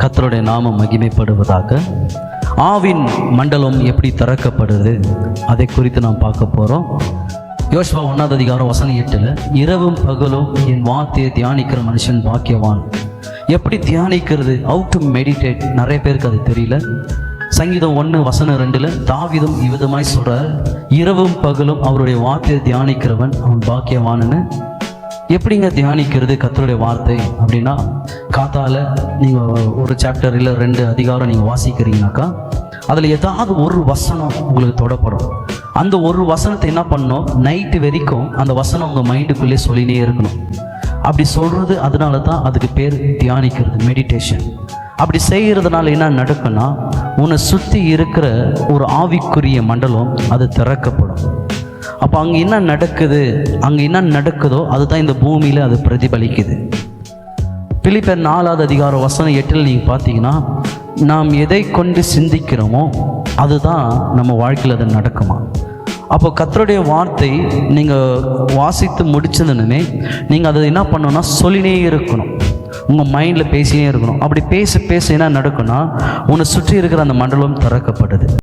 கத்தருடைய நாமம் மகிமைப்படுவதாக. ஆவின் மண்டலம் எப்படி திறக்கப்படுது அதை குறித்து நாம் பார்க்க போகிறோம் யோசுவா ஒன்றாவது அதிகாரம் வசனம் எட்டில் இரவும் பகலும் என் வார்த்தையை தியானிக்கிற மனுஷன் பாக்கியவான். எப்படி தியானிக்கிறது? அவுட் டு மெடிடேட் நிறைய பேருக்கு அது தெரியல. சங்கீதம் ஒன்று வசனம் ரெண்டில் தாவிதம் இவ்விதமாய் சொல்கிறார் இரவும் பகலும் அவருடைய வார்த்தையை தியானிக்கிறவன் அவன் பாக்கியவான்னு எப்படிங்க தியானிக்கிறது கத்தருடைய வார்த்தை அப்படின்னா காத்தால நீங்கள் ஒரு சாப்டர் இல்லை ரெண்டு அதிகாரம் நீங்கள் வாசிக்கிறீங்கனாக்கா அதில் ஏதாவது ஒரு வசனம் உங்களுக்கு தொடப்படும். அந்த ஒரு வசனத்தை என்ன பண்ணணும்? நைட்டு வரைக்கும் அந்த வசனம் உங்கள் மைண்டுக்குள்ளே சொல்லினே இருக்கணும். அப்படி சொல்கிறது அதனால தான் அதுக்கு பேர் தியானிக்கிறது மெடிடேஷன் அப்படி செய்கிறதுனால என்ன நடக்குன்னா உன்னை சுற்றி இருக்கிற ஒரு ஆவிக்குரிய மண்டலம் அது திறக்கப்படும். அப்போ அங்கே என்ன நடக்குது? அங்கே என்ன நடக்குதோ அதுதான் இந்த பூமியில் அது பிரதிபலிக்குது. பிலிப்பர் நாலாவது அதிகார வசனம் எட்டில் நீங்கள் பார்த்தீங்கன்னா நாம் எதை கொண்டு சிந்திக்கிறோமோ அதுதான் நம்ம வாழ்க்கையில் அது நடக்குமா? அப்போ கத்தருடைய வார்த்தை நீங்கள் வாசித்து முடிச்சதுனுமே நீங்கள் அதை என்ன பண்ணணும்னா சொல்லினே இருக்கணும். உங்கள் மைண்டில் பேசினே இருக்கணும். அப்படி பேச பேச என்ன நடக்குன்னா உன்னை சுற்றி இருக்கிற அந்த மண்டலம் திறக்கப்படுது.